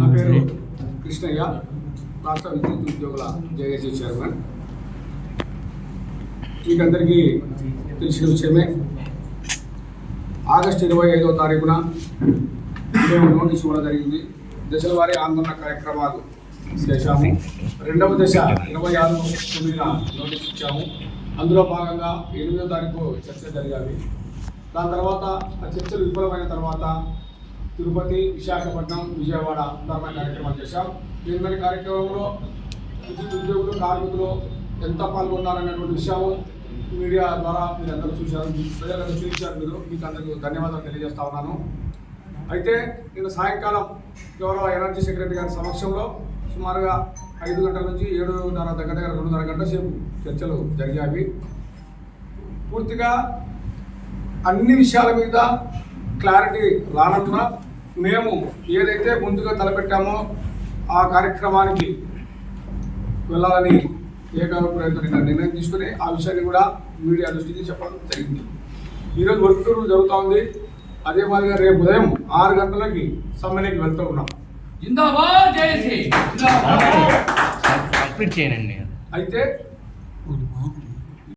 నా పేరు కృష్ణయ్య. రాష్ట్ర విద్యుత్ ఉద్యోగుల జేఏసీ చైర్మన్. మీకందరికీ తెలిసిన విషయమే. ఆగస్టు ఇరవై ఐదవ తారీఖున మేము నోటీస్ ఇవ్వడం జరిగింది. దశల వారీ ఆందోళన కార్యక్రమాలు చేశాము. రెండవ దశ ఇరవై ఆరు తొమ్మిదిన నోటీస్ ఇచ్చాము. అందులో భాగంగా ఎనిమిదో తారీఖు చర్చ జరిగాయి దాని తర్వాత ఆ చర్చలు విఫలమైన తర్వాత తిరుపతి విశాఖపట్నం విజయవాడ ధర్మ కార్యక్రమాలు చేశాం. దీని కార్యక్రమంలో విద్యుత్ ఉద్యోగులు కార్మికులు ఎంత పాల్గొన్నారనేటువంటి విషయం మీడియా ద్వారా మీరు అందరూ చూశారు. ప్రజలందరూ చూపించారు మీరు. మీకు అందరికీ ధన్యవాదాలు తెలియజేస్తా ఉన్నాను. అయితే నిన్న సాయంకాలం గౌరవ ఎనర్జీ సెక్రటరీ గారి సమక్షంలో సుమారుగా ఐదు గంటల నుంచి ఏడున్నర దగ్గర దగ్గర రెండున్నర గంటల సేపు చర్చలు జరిగాయి. పూర్తిగా అన్ని విషయాల మీద క్లారిటీ రానందున మేము ఏదైతే ముందుగా తలపెట్టామో ఆ కార్యక్రమానికి వెళ్ళాలని ఏకాభిప్రాయంతో నిర్ణయం తీసుకుని ఆ విషయాన్ని కూడా మీడియా దృష్టికి చెప్పడం జరిగింది. ఈరోజు వర్క్ టూర్ జరుగుతూ ఉంది. అదే మాదిరిగా రేపు ఉదయం ఆరు గంటలకి సమ్మెలోకి వెళ్తూ ఉన్నాం. అయితే